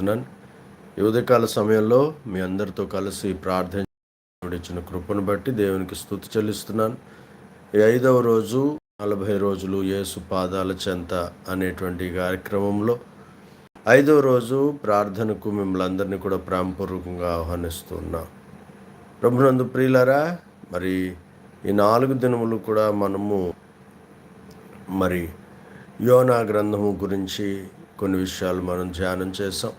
తెలియజేస్తున్నాను ఈ ఉదయకాల సమయంలో మీ అందరితో కలిసి ప్రార్థన ఇచ్చిన కృపను బట్టి దేవునికి స్థుతి చెల్లిస్తున్నాను. ఈ ఐదవ రోజు నలభై రోజులు యేసు పాదాల చెంత అనేటువంటి కార్యక్రమంలో ఐదవ రోజు ప్రార్థనకు మిమ్మల్ని అందరినీ కూడా ప్రేమపూర్వకంగా ఆహ్వానిస్తున్నాం ప్రభునందు ప్రియులరా మరి ఈ నాలుగు దినములు కూడా మనము మరి యోనా గ్రంథము గురించి కొన్ని విషయాలు మనం ధ్యానం చేసాం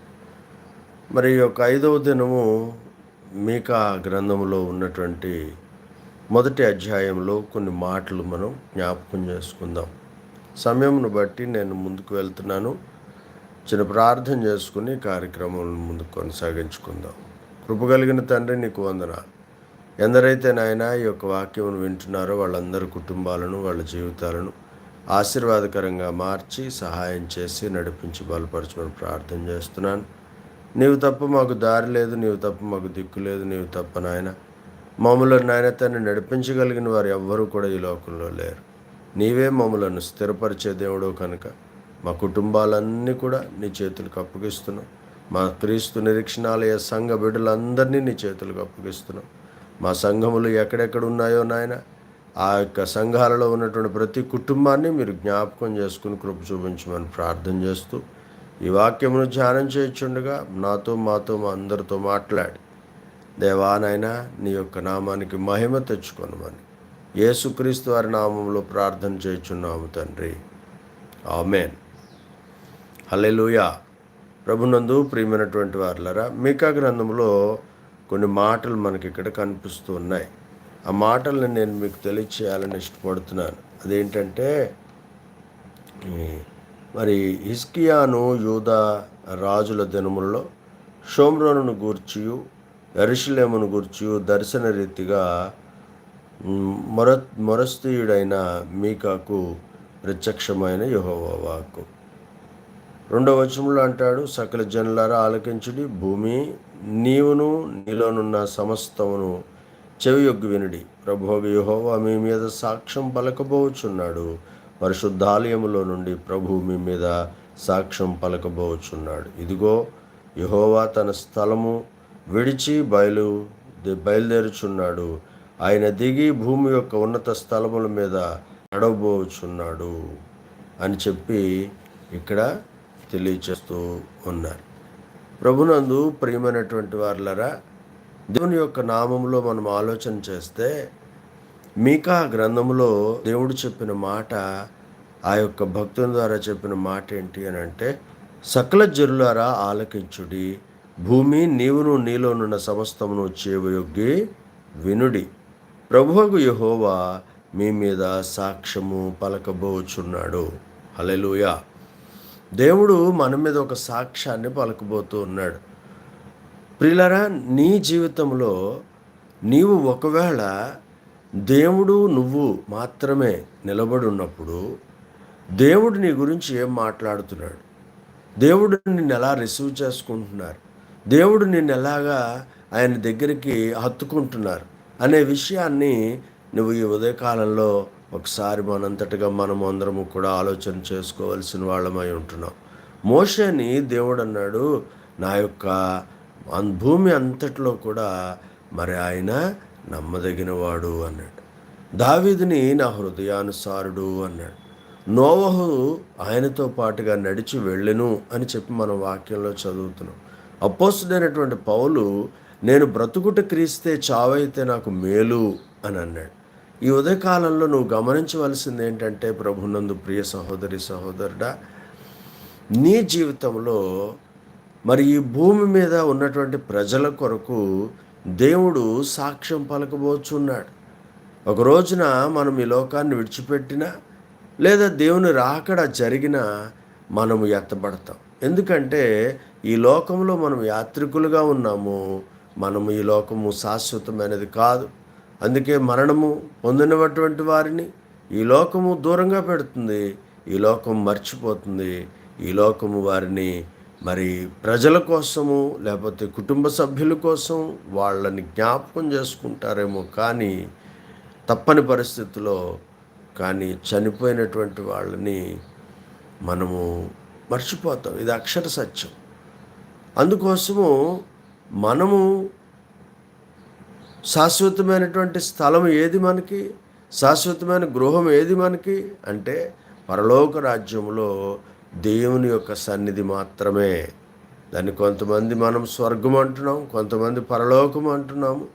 మరి యొక్క ఐదవ దినము మీకా గ్రంథంలో ఉన్నటువంటి మొదటి అధ్యాయంలో కొన్ని మాటలు మనం జ్ఞాపకం చేసుకుందాం. సమయంను బట్టి నేను ముందుకు వెళ్తున్నాను. చిన్న ప్రార్థన చేసుకుని కార్యక్రమం ముందుకు కొనసాగించుకుందాం. కృపగలిగిన తండ్రి నీకు వందన. ఎందరైతే నాయన ఈ యొక్క వాక్యమును వింటున్నారో వాళ్ళందరి కుటుంబాలను వాళ్ళ జీవితాలను ఆశీర్వాదకరంగా మార్చి సహాయం చేసి నడిపించి బలపరచమని ప్రార్థన చేస్తున్నాను. నీవు తప్ప మాకు దారి లేదు నీవు తప్ప మాకు దిక్కు లేదు నీవు తప్ప నాయన. మమ్మలను నాయన తను నడిపించగలిగిన వారు ఎవ్వరూ కూడా ఈ లోకంలో లేరు. నీవే మమ్మలను స్థిరపరిచే దేవుడు కనుక. మా కుటుంబాలన్నీ కూడా నీ చేతులకు అప్పగిస్తున్నాం. మా క్రీస్తు నిరీక్షణాలయ సంఘ బిడ్డలందరినీ నీ చేతులకు అప్పగిస్తున్నాం. మా సంఘములు ఎక్కడెక్కడ ఉన్నాయో నాయన ఆ యొక్క సంఘాలలో ఉన్నటువంటి ప్రతి కుటుంబాన్ని మీరు జ్ఞాపకం చేసుకుని కృప చూపించమని ప్రార్థన చేస్తూ ఈ వాక్యమును ధ్యానం చేయొచ్చుండగా నాతో మాతో మా అందరితో మాట్లాడి దేవానైనా నీ యొక్క నామానికి మహిమ తెచ్చుకొనమని యేసుక్రీస్తు వారి నామంలో ప్రార్థన చేయుచున్నాము తండ్రి. ఆమెన్. హలెలుయా ప్రభునందు ప్రియమైనటువంటి వారులరా మీకా గ్రంథంలో కొన్ని మాటలు మనకి ఇక్కడ కనిపిస్తూ ఉన్నాయి. ఆ మాటలను నేను మీకు తెలియచేయాలని ఇష్టపడుతున్నాను. అదేంటంటే మరి హిస్కియాను యూదా రాజుల దినములలో షోమ్రోను గూర్చియు ఎరుషులేమును గూర్చియు దర్శన రీతిగా మొర మొరస్తీయుడైన మీకాకు ప్రత్యక్షమైన యహోవాకు రెండవ వచనంలో అంటాడు సకల జనులారా ఆలకించుడి భూమి నీవును నీలోనున్న సమస్తమును చెవియొగ్గు వినుడి. ప్రభోగ యహోవా మీ మీద సాక్ష్యం పలకబోచున్నాడు. పరిశుద్ధాలయములో నుండి ప్రభు మీ మీద సాక్ష్యం పలకబోచున్నాడు. ఇదిగో యహోవా తన స్థలము విడిచి బయలు బయలుదేరుచున్నాడు. ఆయన దిగి భూమి యొక్క ఉన్నత స్థలముల మీద నడవబోచున్నాడు అని చెప్పి ఇక్కడ తెలియచేస్తూ ఉన్నారు. ప్రభునందు ప్రియమైనటువంటి వారులరా దేవుని యొక్క నామంలో మనం ఆలోచన చేస్తే మీకా గ్రంథంలో దేవుడు చెప్పిన మాట ఆ యొక్క భక్తుల ద్వారా చెప్పిన మాట ఏంటి అని అంటే సకల జరులారా ఆలకించుడి భూమి నీవును నీలోనున్న సమస్తమును చేవయొగ్గి వినుడి. ప్రభువుకు యహోవా మీ మీద సాక్ష్యము పలకబోచున్నాడు. హలెలుయా దేవుడు మన మీద ఒక సాక్ష్యాన్ని పలకబోతూ ఉన్నాడు. ప్రిలరా నీ జీవితంలో నీవు ఒకవేళ దేవుడు నువ్వు మాత్రమే నిలబడి ఉన్నప్పుడు దేవుడు నీ గురించి ఏం మాట్లాడుతున్నాడు? దేవుడు నిన్ను ఎలా రిసీవ్ చేసుకుంటున్నారు? దేవుడు నిన్ను ఎలాగా ఆయన దగ్గరికి హత్తుకుంటున్నారు? అనే విషయాన్ని నువ్వు ఈ ఉదయకాలంలో ఒకసారి మనంతటిగా మనం అందరము కూడా ఆలోచన చేసుకోవాల్సిన వాళ్ళమై ఉంటున్నాం. మోషని దేవుడు అన్నాడు నా యొక్క భూమి అంతట్లో కూడా మరి ఆయన నమ్మదగినవాడు అన్నాడు. దావీదిని నా హృదయానుసారుడు అన్నాడు. నోవహు ఆయనతో పాటుగా నడిచి వెళ్ళెను అని చెప్పి మనం వాక్యంలో చదువుతున్నాం. అపోసుడైనటువంటి పౌలు నేను బ్రతుకుట క్రీస్తే చావైతే నాకు మేలు అని అన్నాడు. ఈ ఉదయకాలంలో నువ్వు గమనించవలసింది ఏంటంటే ప్రభునందు ప్రియ సహోదరి సహోదరుడా నీ జీవితంలో మరి ఈ భూమి మీద ఉన్నటువంటి ప్రజల కొరకు దేవుడు సాక్ష్యం పలకబోచున్నాడు. ఒక రోజున మనం ఈ లోకాన్ని విడిచిపెట్టినా లేదా దేవుని రాకడ జరిగినా మనము ఎత్తబడతాం. ఎందుకంటే ఈ లోకంలో మనం యాత్రికులుగా ఉన్నాము మనము ఈ లోకము శాశ్వతమైనది కాదు. అందుకే మరణము పొందినటువంటి వారిని ఈ లోకము దూరంగా పెడుతుంది ఈ లోకం మర్చిపోతుంది ఈ లోకము వారిని మరి ప్రజల కోసము లేకపోతే కుటుంబ సభ్యుల కోసం వాళ్ళని జ్ఞాపకం చేసుకుంటారేమో కానీ తప్పని పరిస్థితిలో కానీ చనిపోయినటువంటి వాళ్ళని మనము మర్చిపోతాం. ఇది అక్షర సత్యం. అందుకోసము మనము శాశ్వతమైనటువంటి స్థలం ఏది మనకి శాశ్వతమైన గృహం ఏది మనకి అంటే పరలోక రాజ్యంలో దేవుని యొక్క సన్నిధి మాత్రమే. దాన్ని కొంతమంది మనం స్వర్గం అంటున్నాం కొంతమంది పరలోకం అంటున్నాము.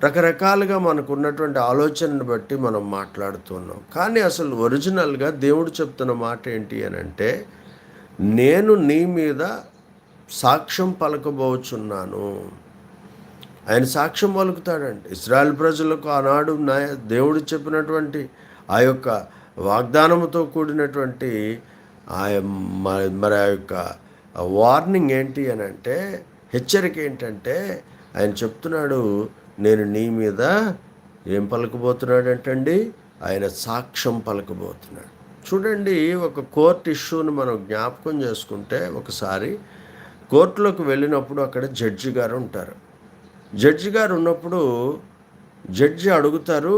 రకరకాలుగా మనకు ఉన్నటువంటి ఆలోచనను బట్టి మనం మాట్లాడుతున్నాం కానీ అసలు ఒరిజినల్గా దేవుడు చెప్తున్న మాట ఏంటి అని అంటే నేను నీ మీద సాక్ష్యం పలకబోచున్నాను. ఆయన సాక్ష్యం పలుకుతాడండి. ఇస్రాయల్ ప్రజలకు ఆనాడు దేవుడు చెప్పినటువంటి ఆ యొక్క వాగ్దానంతో కూడినటువంటి ఆ మరి ఆ యొక్క వార్నింగ్ ఏంటి అని అంటే హెచ్చరిక ఏంటంటే ఆయన చెప్తున్నాడు నేను నీ మీద ఏం పలకబోతున్నాడు అంటండి ఆయన సాక్ష్యం పలకబోతున్నాడు. చూడండి ఒక కోర్ట్ ఇష్యూని మనం జ్ఞాపకం చేసుకుంటే ఒకసారి కోర్టులోకి వెళ్ళినప్పుడు అక్కడ జడ్జి గారు ఉంటారు. జడ్జి గారు ఉన్నప్పుడు జడ్జి అడుగుతారు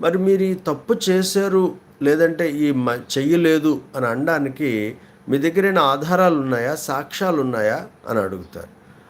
మరి మీరు ఈ తప్పు చేశారు లేదంటే ఈ మ చెయ్యలేదు అని అనడానికి మీ దగ్గరైన ఆధారాలు ఉన్నాయా? సాక్ష్యాలు ఉన్నాయా? అని అడుగుతారు.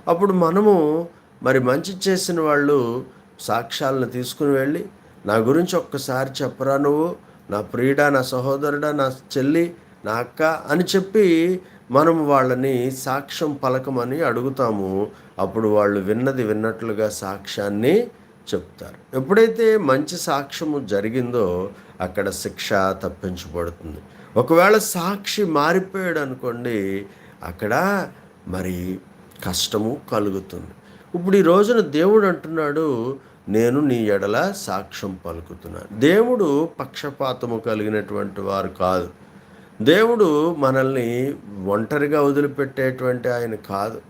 అప్పుడు మనము మరి మంచి చేసిన వాళ్ళు సాక్ష్యాలను తీసుకుని వెళ్ళి నా గురించి ఒక్కసారి చెప్పరా నువ్వు? నా ప్రియుడా నా సహోదరుడా నా చెల్లి నా అక్క అని చెప్పి మనం వాళ్ళని సాక్ష్యం పలకమని అడుగుతాము. అప్పుడు వాళ్ళు విన్నది విన్నట్లుగా సాక్ష్యాన్ని చెప్తారు. ఎప్పుడైతే మంచి సాక్ష్యము జరిగిందో అక్కడ శిక్ష తప్పించబడుతుంది. ఒకవేళ సాక్షి మారిపోయాడు అనుకోండి అక్కడ మరి కష్టము కలుగుతుంది. ఇప్పుడు ఈ రోజున దేవుడు అంటున్నాడు నేను నీ ఎడల సాక్ష్యం పలుకుతున్నాను దేవుడు పక్షపాతము కలిగినటువంటి వారు కాదు. దేవుడు మనల్ని ఒంటరిగా వదిలిపెట్టేటువంటి ఆయన కాదు.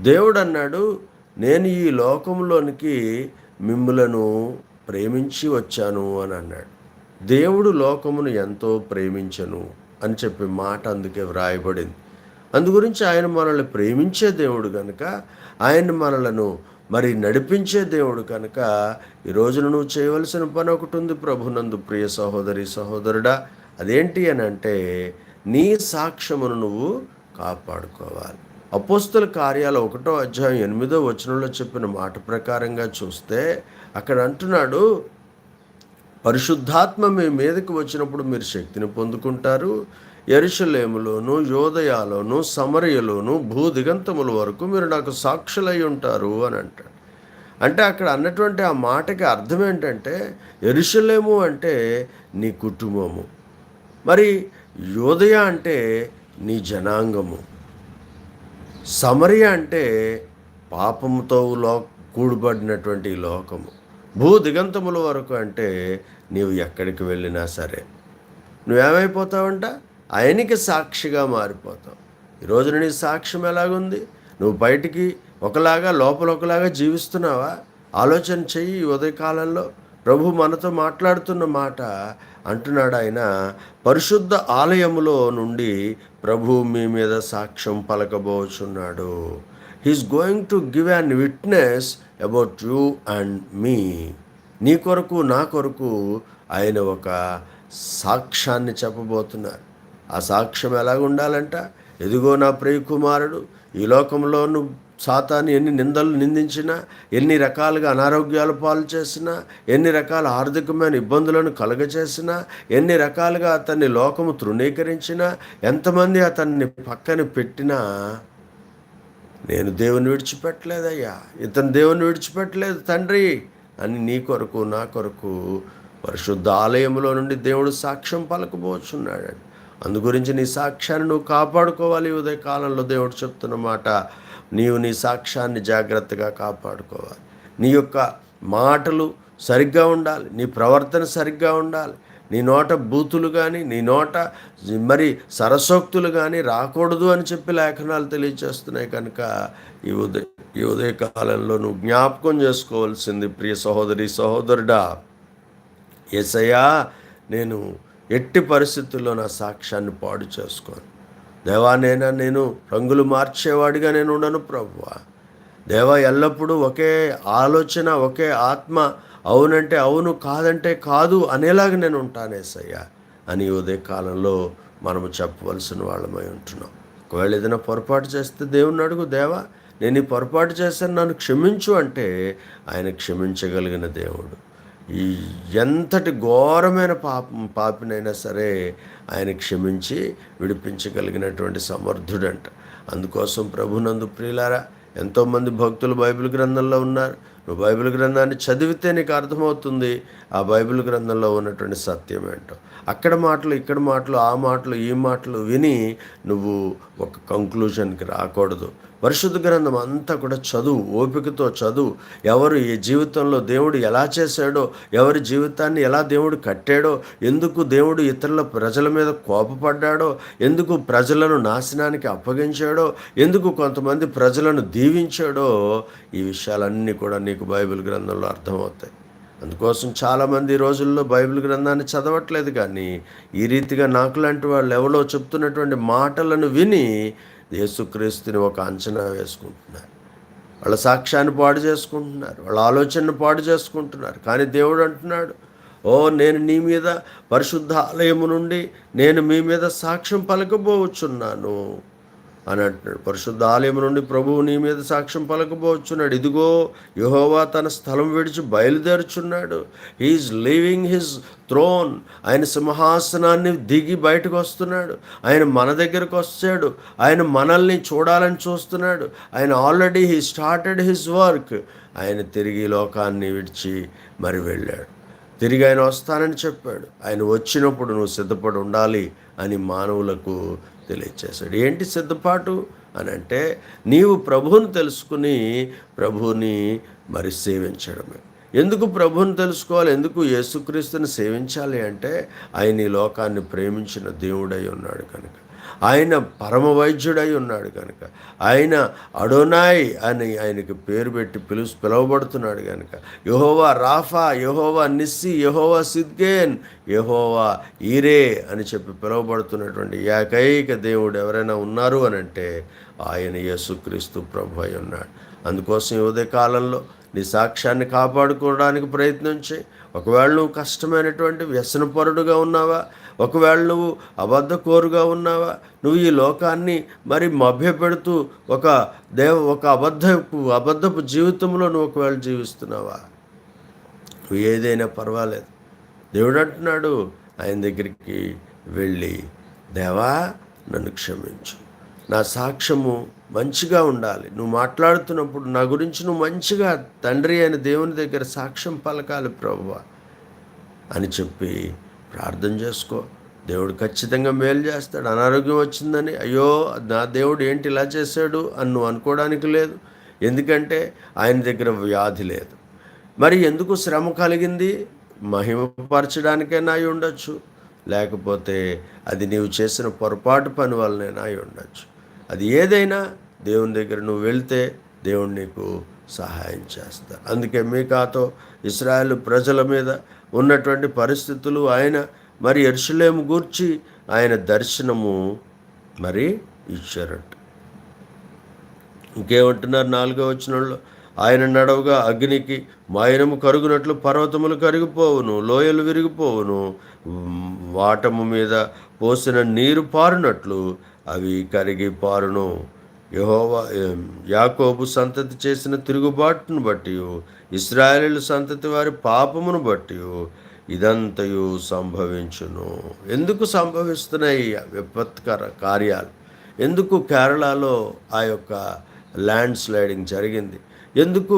దేవుడు అన్నాడు నేను ఈ లోకంలోనికి మిమ్ములను ప్రేమించి వచ్చాను అని అన్నాడు. దేవుడు లోకమును ఎంతో ప్రేమించను అని చెప్పి మాట అందుకే వ్రాయబడింది. అందుగురించి ఆయన మనల్ని ప్రేమించే దేవుడు కనుక ఆయన మనలను మరి నడిపించే దేవుడు కనుక ఈ నువ్వు చేయవలసిన పని ఒకటి ఉంది ప్రభునందు ప్రియ సహోదరి సహోదరుడా. అదేంటి అని అంటే నీ సాక్ష్యమును నువ్వు కాపాడుకోవాలి. అపోస్తుల కార్యాలు ఒకటో అధ్యాయం ఎనిమిదో వచనంలో చెప్పిన మాట ప్రకారంగా చూస్తే అక్కడ అంటున్నాడు పరిశుద్ధాత్మ మీ మీదకి వచ్చినప్పుడు మీరు శక్తిని పొందుకుంటారు. ఎరుషలేములోను యోదయాలోను సమరయలోను భూదిగంతముల వరకు మీరు నాకు సాక్షులై ఉంటారు అని అంటాడు. అంటే అక్కడ అన్నటువంటి ఆ మాటకి అర్థం ఏంటంటే ఎరుషలేము అంటే నీ కుటుంబము. మరి యోదయ అంటే నీ జనాంగము. సమరి అంటే పాపంతో లో కూడుబడినటువంటి లోకము. భూ దిగంతముల వరకు అంటే నీవు ఎక్కడికి వెళ్ళినా సరే. నువ్వేమైపోతావంట? ఆయనకి సాక్షిగా మారిపోతావు. ఈరోజు నీ సాక్ష్యం ఎలాగుంది? నువ్వు బయటికి ఒకలాగా లోపల ఒకలాగా జీవిస్తున్నావా? ఆలోచన చెయ్యి ఉదయకాలంలో. ప్రభు మనతో మాట్లాడుతున్న మాట అంటున్నాడు ఆయన పరిశుద్ధ ఆలయములో నుండి ప్రభు మీ మీద సాక్ష్యం పలకబోచున్నాడు. He's going to give an witness about you and మీ నీ కొరకు నా కొరకు ఆయన ఒక సాక్ష్యాన్ని చెప్పబోతున్నారు. ఆ సాక్ష్యం ఎలాగ ఉండాలంట ఎదిగో నా ప్రియ కుమారుడు ఈ లోకంలో నువ్వు సాతాన్ని ఎన్ని నిందలు నిందించినా ఎన్ని రకాలుగా అనారోగ్యాలు పాలు చేసినా ఎన్ని రకాల ఆర్థికమైన ఇబ్బందులను కలగచేసినా ఎన్ని రకాలుగా అతన్ని లోకము తృణీకరించినా ఎంతమంది అతన్ని పక్కన పెట్టినా నేను దేవుని విడిచిపెట్టలేదయ్యా. ఇతను దేవుని విడిచిపెట్టలేదు తండ్రి అని నీ కొరకు నా కొరకు పరిశుద్ధ ఆలయంలో నుండి దేవుడు సాక్ష్యం పలకబోచున్నాడు. అందు గురించి నీ సాక్ష్యాన్ని నువ్వు కాపాడుకోవాలి ఉదయ కాలంలో దేవుడు చెప్తున్న మాట. నీవు నీ సాక్ష్యాన్ని జాగ్రత్తగా కాపాడుకోవాలి. నీ యొక్క మాటలు సరిగ్గా ఉండాలి. నీ ప్రవర్తన సరిగ్గా ఉండాలి. నీ నోట బూతులు కానీ నీ నోట మరి సరసోక్తులు కానీ రాకూడదు అని చెప్పి లేఖనాలు తెలియచేస్తున్నాయి కనుక ఈ ఉదయ ఈ ఉదయకాలంలో నువ్వు జ్ఞాపకం చేసుకోవాల్సింది ప్రియ సహోదరి సహోదరుడా. ఏసయ్యా నేను ఎట్టి పరిస్థితుల్లో నా సాక్ష్యాన్ని పాడు చేసుకోను. దేవానైనా నేను రంగులు మార్చేవాడిగా నేను ఉండను ప్రభు దేవా ఎల్లప్పుడూ ఒకే ఆలోచన ఒకే ఆత్మ అవునంటే అవును కాదంటే కాదు అనేలాగా నేను ఉంటానేసయ్యా అని ఉదయ కాలంలో మనము చెప్పవలసిన వాళ్ళమై ఉంటున్నాం. ఒకవేళ ఏదైనా పొరపాటు చేస్తే దేవుని అడుగు దేవా నేను ఈ పొరపాటు చేశాను నన్ను క్షమించు అంటే ఆయన క్షమించగలిగిన దేవుడు. ఈ ఎంతటి ఘోరమైన పాపం పాపినైనా సరే ఆయన క్షమించి విడిపించగలిగినటువంటి సమర్థుడంట. అందుకోసం ప్రభునందు ప్రియులారా ఎంతోమంది భక్తులు బైబిల్ గ్రంథంలో ఉన్నారు. నువ్వు బైబిల్ గ్రంథాన్ని చదివితే నీకు అర్థమవుతుంది ఆ బైబిల్ గ్రంథంలో ఉన్నటువంటి సత్యం ఏంటో. అక్కడ మాటలు ఇక్కడ మాటలు ఆ మాటలు ఈ మాటలు విని నువ్వు ఒక కంక్లూజన్కి రాకూడదు. పరిశుద్ధ గ్రంథం అంతా కూడా చదువు ఓపికతో చదువు. ఎవరు ఈ జీవితంలో దేవుడు ఎలా చేశాడో ఎవరి జీవితాన్ని ఎలా దేవుడు కట్టాడో ఎందుకు దేవుడు ఇతరుల ప్రజల మీద కోపపడ్డాడో ఎందుకు ప్రజలను నాశనానికి అప్పగించాడో ఎందుకు కొంతమంది ప్రజలను దీవించాడో ఈ విషయాలన్నీ కూడా నీకు బైబిల్ గ్రంథంలో అర్థమవుతాయి. అందుకోసం చాలామంది రోజుల్లో బైబిల్ గ్రంథాన్ని చదవట్లేదు కానీ ఈ రీతిగా నాకు లాంటి వాళ్ళు ఎవరో చెప్తున్నటువంటి మాటలను విని యేసుక్రీస్తుని ఒక అంచనా వేసుకుంటున్నారు. వాళ్ళ సాక్ష్యాన్ని పాడు చేసుకుంటున్నారు. వాళ్ళ ఆలోచనను పాడు చేసుకుంటున్నారు. కానీ దేవుడు అంటున్నాడు ఓ నేను నీ మీద పరిశుద్ధ ఆలయము నుండి నేను మీ మీద సాక్ష్యం పలకబోచున్నాను. అని అంటున్నాడు. పరిశుద్ధ ఆలయం నుండి ప్రభువు నీ మీద సాక్ష్యం పలకబోచున్నాడు. ఇదిగో యహోవా తన స్థలం విడిచి బయలుదేరుచున్నాడు. హీఈస్ లీవింగ్ హిజ్ థ్రోన్ ఆయన సింహాసనాన్ని దిగి బయటకు వస్తున్నాడు. ఆయన మన దగ్గరకు వచ్చాడు. ఆయన మనల్ని చూడాలని చూస్తున్నాడు. ఆయన already he started his work ఆయన తిరిగి లోకాన్ని విడిచి మరి వెళ్ళాడు. తిరిగి ఆయన వస్తానని చెప్పాడు. ఆయన వచ్చినప్పుడు నువ్వు సిద్ధపడి ఉండాలి అని మానవులకు తెలియచేశాడు. ఏంటి సిద్ధపాటు? అని అంటే నీవు ప్రభువుని తెలుసుకుని ప్రభువుని మరి సేవించడమే. ఎందుకు ప్రభువుని తెలుసుకోవాలి? ఎందుకు యేసుక్రీస్తుని సేవించాలి అంటే ఆయన ఈ లోకాన్ని ప్రేమించిన దేవుడై ఉన్నాడు కనుక. ఆయన పరమ వైద్యుడై ఉన్నాడు కనుక. ఆయన అడోనాయ్ అని ఆయనకి పేరు పెట్టి పిలు పిలువబడుతున్నాడు కనుక. యహోవా రాఫా యహోవా నిస్సి యహోవా సిద్గేన్ యహోవా ఈరే అని చెప్పి పిలువబడుతున్నటువంటి ఏకైక దేవుడు ఎవరైనా ఉన్నారు అని అంటే ఆయన యేసుక్రీస్తు ప్రభు అయి ఉన్నాడు. అందుకోసం ఉదయ కాలంలో నీ సాక్ష్యాన్ని కాపాడుకోవడానికి ప్రయత్నించి ఒకవేళ నువ్వు కష్టమైనటువంటి వ్యసనపరుడుగా ఉన్నావా ఒకవేళ నువ్వు అబద్ధకోరుగా ఉన్నావా నువ్వు ఈ లోకాన్ని మరి మభ్యపెడుతూ ఒక దేవ ఒక అబద్ధపు అబద్ధపు జీవితంలో నువ్వు ఒకవేళ జీవిస్తున్నావా? నువ్వు ఏదైనా పర్వాలేదు. దేవుడు అంటున్నాడు ఆయన దగ్గరికి వెళ్ళి దేవా నన్ను క్షమించు. నా సాక్ష్యము మంచిగా ఉండాలి. నువ్వు మాట్లాడుతున్నప్పుడు నా గురించి నువ్వు మంచిగా తండ్రి అయిన దేవుని దగ్గర సాక్ష్యం పలకాలి ప్రభు అని చెప్పి ప్రార్థన చేసుకో. దేవుడు ఖచ్చితంగా మేలు చేస్తాడు. అనారోగ్యం వచ్చిందని అయ్యో నా దేవుడు ఏంటి ఇలా చేశాడు అని నువ్వు అనుకోవడానికి లేదు. ఎందుకంటే ఆయన దగ్గర వ్యాధి లేదు. మరి ఎందుకు శ్రమ కలిగింది? మహిమపరచడానికైనా అయి ఉండొచ్చు. లేకపోతే అది నీవు చేసిన పొరపాటు పని వల్లనైనా అయి ఉండొచ్చు. అది ఏదైనా దేవుని దగ్గర నువ్వు వెళ్తే దేవుడు నీకు సహాయం చేస్తారు అందుకే మీకాతో ఇస్రాయల్ ప్రజల మీద ఉన్నటువంటి పరిస్థితులు ఆయన మరి ఎరుసలేము గూర్చి ఆయన దర్శనము మరి ఇచ్చారట. ఇంకేమంటున్నారు నాలుగో వచనంలో? ఆయన నడవగా అగ్నికి మాయనము కరుగునట్లు పర్వతములు కరిగిపోవును లోయలు విరిగిపోవును వాటము మీద పోసిన నీరు పారునట్లు అవి కరిగి పారును. యహోవా యాకోబు సంతతి చేసిన తిరుగుబాటును బట్టి ఇస్రాయేలు సంతతి వారి పాపమును బట్టి ఇదంతయు సంభవించును. ఎందుకు సంభవిస్తున్నాయి విపత్కర కార్యాలు? ఎందుకు కేరళలో ఆ యొక్క ల్యాండ్ స్లైడింగ్ జరిగింది. ఎందుకు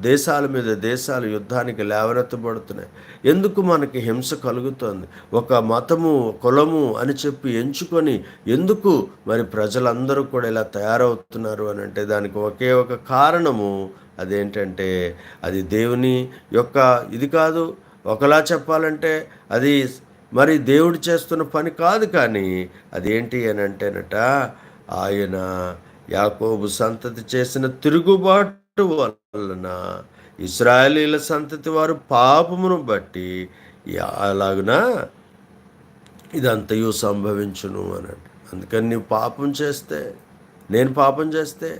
దేశాల మీద దేశాలు యుద్ధానికి లేవనెత్తబడుతున్నాయి? ఎందుకు మనకి హింస కలుగుతుంది? ఒక మతము కులము అని చెప్పి ఎంచుకొని ఎందుకు మరి ప్రజలందరూ కూడా ఇలా తయారవుతున్నారు అని అంటే దానికి ఒకే ఒక కారణము అదేంటంటే అది దేవుని యొక్క ఇది కాదు. ఒకలా చెప్పాలంటే అది మరి దేవుడు చేస్తున్న పని కాదు కానీ అదేంటి అని అంటేనట ఆయన యాకోబు సంతతి చేసిన తిరుగుబాటు వలన ఇస్రాయలీల సంతతి వారు పాపమును బట్టి అలాగున ఇదంతయు సంభవించును అన్నట్టు. అందుకని నువ్వు పాపం చేస్తే నేను పాపం చేస్తే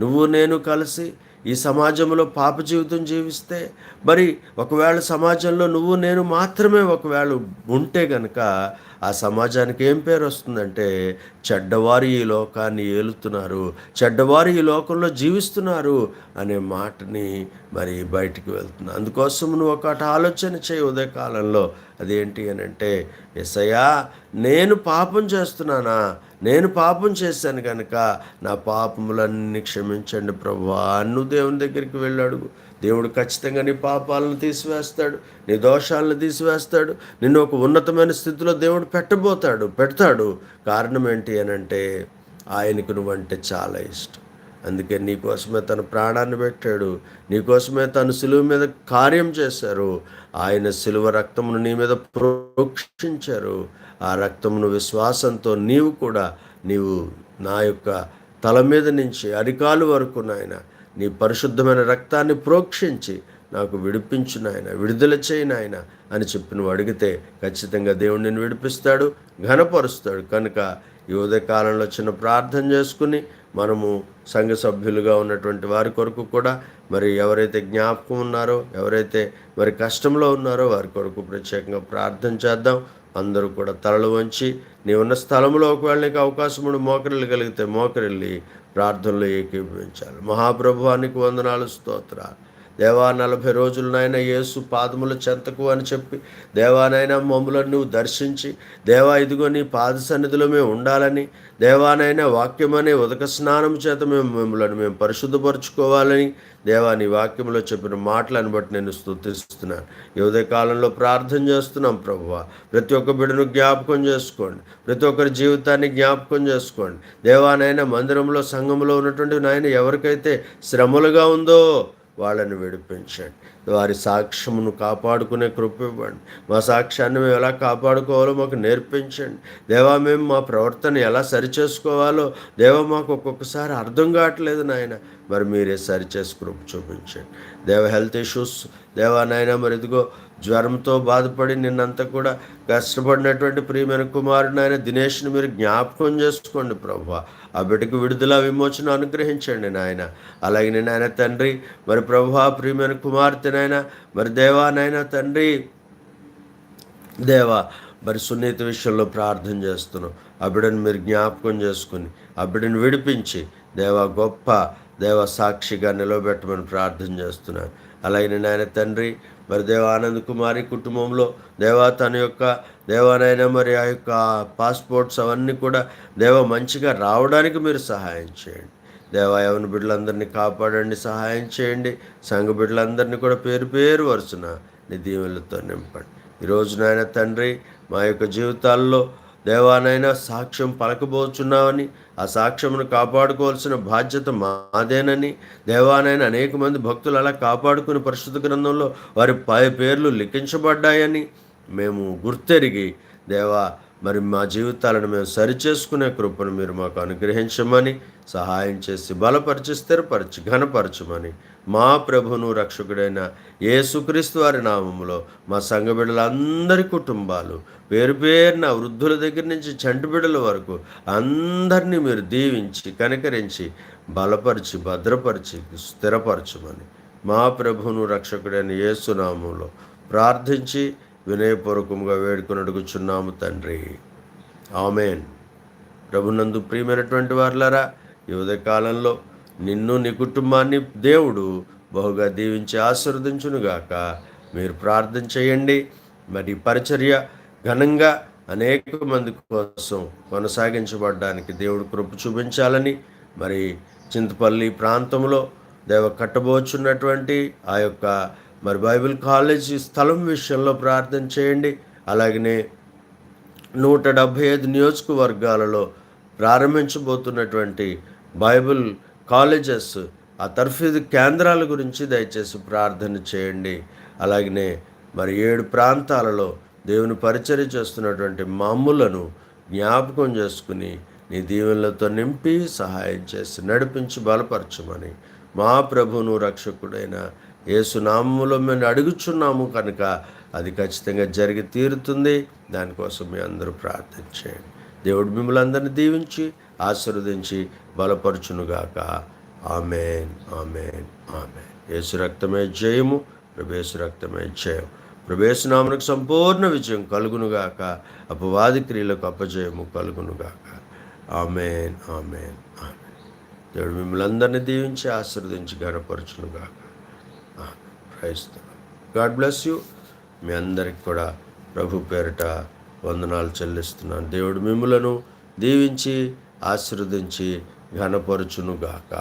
నువ్వు నేను కలిసి ఈ సమాజంలో పాప జీవితం జీవిస్తే మరి ఒకవేళ సమాజంలో నువ్వు నేను మాత్రమే ఒకవేళ ఉంటే గనక ఆ సమాజానికి ఏం పేరు వస్తుందంటే చెడ్డవారు ఈ లోకాన్ని ఏలుతున్నారు చెడ్డవారు ఈ లోకంలో జీవిస్తున్నారు అనే మాటని మరి బయటికి వెళ్తుంది. అందుకోసం నువ్వు ఒకటి ఆలోచన చేయి ఉదయకాలంలో అదేంటి అని అంటే ఎసయ్యా నేను పాపం చేస్తున్నానా? నేను పాపం చేశాను కనుక నా పాపములన్నీ క్షమించండి ప్రభా అన్ను దేవుని దగ్గరికి వెళ్ళాడు దేవుడు ఖచ్చితంగా నీ పాపాలను తీసివేస్తాడు నీ దోషాలను తీసివేస్తాడు నిన్ను ఒక ఉన్నతమైన స్థితిలో దేవుడు పెట్టబోతాడు పెడతాడు. కారణం ఏంటి అని అంటే ఆయనకు నువ్వంటే చాలా ఇష్టం. అందుకే నీకోసమే తన ప్రాణాన్ని పెట్టాడు. నీకోసమే తను సులువు మీద కార్యం చేశారు. ఆయన సిలువ రక్తమును నీ మీద ప్రోక్షించారు. ఆ రక్తమును విశ్వాసంతో నీవు కూడా నీవు నా యొక్క తల మీద నుంచి అరికాలు వరకు నాయన నీ పరిశుద్ధమైన రక్తాన్ని ప్రోక్షించి నాకు విడిపించు నాయన విడుదల చేయి నాయన అని చెప్పి నువ్వు అడిగితే ఖచ్చితంగా దేవుడు నిన్ను విడిపిస్తాడు ఘనపరుస్తాడు. కనుక ఈ ఉదయకాలంలో చిన్న ప్రార్థన చేసుకుని మనము సంఘ సభ్యులుగా ఉన్నటువంటి వారి కొరకు కూడా మరి ఎవరైతే జ్ఞాపకం ఉన్నారో ఎవరైతే మరి కష్టంలో ఉన్నారో వారి కొరకు ప్రత్యేకంగా ప్రార్థన చేద్దాం. అందరూ కూడా తలలు వంచి నీ ఉన్న స్థలంలో ఒకవేళ నీకు అవకాశం ఉండి మోకరిల్లు కలిగితే మోకరిల్లి ప్రార్థనలో ఏకీభవించాలి. మహాప్రభువానికి వందనాలు స్తోత్రాలు. దేవా నలభై రోజులనైనా యేసు పాదముల చెంతకు అని చెప్పి దేవానైనా మమ్ములను నువ్వు దర్శించి దేవా ఇదిగో నీ పాద సన్నిధిలో మేము ఉండాలని దేవానైనా అనే ఉదక స్నానం చేత మేము మిమ్మల్ని మేము పరిశుద్ధపరచుకోవాలని దేవా నీ వాక్యంలో చెప్పిన మాటలను బట్టి నేను స్థుతిస్తున్నాను ఈ కాలంలో ప్రార్థన చేస్తున్నాం ప్రభువ. ప్రతి ఒక్క బిడ్డను జ్ఞాపకం చేసుకోండి. ప్రతి ఒక్కరి జీవితాన్ని జ్ఞాపకం చేసుకోండి. దేవానైనా మందిరంలో సంఘంలో ఉన్నటువంటి నాయన ఎవరికైతే శ్రమలుగా ఉందో వాళ్ళని విడిపించండి. వారి సాక్ష్యమును కాపాడుకునే కృప ఇవ్వండి. మా సాక్ష్యాన్ని మేము ఎలా కాపాడుకోవాలో మాకు నేర్పించండి. దేవా మేము మా ప్రవర్తన ఎలా సరిచేసుకోవాలో దేవా మాకు ఒక్కొక్కసారి అర్థం కావట్లేదు నాయన. మరి మీరే సరిచేసి కృప చూపించండి. దేవ హెల్త్ ఇష్యూస్ దేవా నాయన మరి ఇదిగో జ్వరంతో బాధపడి నిన్నంతా కూడా కష్టపడినటువంటి ప్రియమైన కుమారుడు ఆయన దినేష్ని మీరు జ్ఞాపకం చేసుకోండి ప్రభు. ఆ బిడ్డకు విడుదల విమోచన అనుగ్రహించండి నాయన. అలాగే నేను తండ్రి మరి ప్రభు ప్రియమైన కుమార్తెనైనా మరి దేవానైనా తండ్రి దేవా మరి సున్నిత విషయంలో ప్రార్థన చేస్తున్నాం. ఆ బిడ్డను మీరు జ్ఞాపకం చేసుకుని ఆ బిడ్డను విడిపించి దేవా గొప్ప దేవ సాక్షిగా నిలబెట్టమని ప్రార్థన చేస్తున్నాను. అలాగే నేను తండ్రి మరి దేవ ఆనంద్ కుమారి కుటుంబంలో దేవా తన యొక్క దేవానైనా మరి ఆ యొక్క పాస్పోర్ట్స్ అవన్నీ కూడా దేవ మంచిగా రావడానికి మీరు సహాయం చేయండి. దేవా యవన బిడ్డలందరినీ కాపాడండి సహాయం చేయండి. సంఘ బిడ్డలందరినీ కూడా పేరు పేరు వరుసన నీ దీవెలతో నింపండి. ఈరోజు నాయన తండ్రి మా యొక్క జీవితాల్లో దేవానైనా సాక్ష్యం పలకబోచున్నామని ఆ సాక్ష్యమును కాపాడుకోవాల్సిన బాధ్యత మాదేనని దేవానైన అనేక మంది భక్తులు అలా కాపాడుకుని పరిశుద్ధ గ్రంథంలో వారి పై పేర్లు లిఖించబడ్డాయని మేము గుర్తెరిగి దేవా మరి మా జీవితాలను మేము సరిచేసుకునే కృపను మీరు మాకు అనుగ్రహించమని సహాయం చేసి బలపరిచి స్థిరపరిచి ఘనపరచమని మా ప్రభును రక్షకుడైన యేసుక్రీస్తు వారి నామంలో మా సంఘ బిడ్డలందరి కుటుంబాలు పేరు పేరున వృద్ధుల దగ్గర నుంచి చంటి బిడ్డల వరకు అందరినీ మీరు దీవించి కనికరించి బలపరిచి భద్రపరిచి స్థిరపరచమని మా ప్రభును రక్షకుడైన యేసునామంలో ప్రార్థించి వినయపూర్వకంగా వేడుకొని అడుగుచున్నాము తండ్రి. ఆమెన్. ప్రభునందు ప్రియమైనటువంటి వారులారా యువత కాలంలో నిన్ను నీ కుటుంబాన్ని దేవుడు బహుగా దీవించి ఆశీర్వదించునుగాక. మీరు ప్రార్థన చేయండి. మరి పరిచర్య ఘనంగా అనేక మంది కోసం కొనసాగించబడడానికి దేవుడు కృప చూపించాలని మరి చింతపల్లి ప్రాంతంలో దేవ కట్టబోచున్నటువంటి ఆ యొక్క మరి బైబిల్ కాలేజ్ స్థలం విషయంలో ప్రార్థన చేయండి. అలాగనే నూట డెబ్భై ఐదు నియోజకవర్గాలలో ప్రారంభించబోతున్నటువంటి బైబిల్ కాలేజెస్ ఆ తర్ఫీదు కేంద్రాల గురించి దయచేసి ప్రార్థన చేయండి. అలాగనే మరి ఏడు ప్రాంతాలలో దేవుని పరిచర్య చేస్తున్నటువంటి మామూలను జ్ఞాపకం చేసుకుని నీ దీవెనలతో నింపి సహాయం చేసి నడిపించి బలపరచమని మా ప్రభును రక్షకుడైన ఏసునామంలో మేము అడుగుచున్నాము కనుక అది ఖచ్చితంగా జరిగి తీరుతుంది. దానికోసం మీ అందరూ ప్రార్థించేయండి దేవుడు మిమ్మల్ని అందరినీ దీవించి ఆశీర్వదించి బలపరచునుగాక. Amen amen amen. యేసు రక్తమే జయము ప్రభేసు రక్తమే జయం. ప్రభేసునామనకు సంపూర్ణ విజయం కలుగునుగాక. అపవాది క్రియలకు అపజయము కలుగునుగాక. Amen amen amen. దేవుడు మిమ్మల్ని అందరినీ దీవించి ఆశీర్వదించి గనపరచునుగాక క్రైస్తవం గాడ్ బ్లెస్ యూ. మీ అందరికి కూడా ప్రభు పేరిట వందనాలు చెల్లిస్తున్నాను. దేవుడు మిమ్మలను దీవించి ఆశీర్వదించి ఘనపరచునుగాక.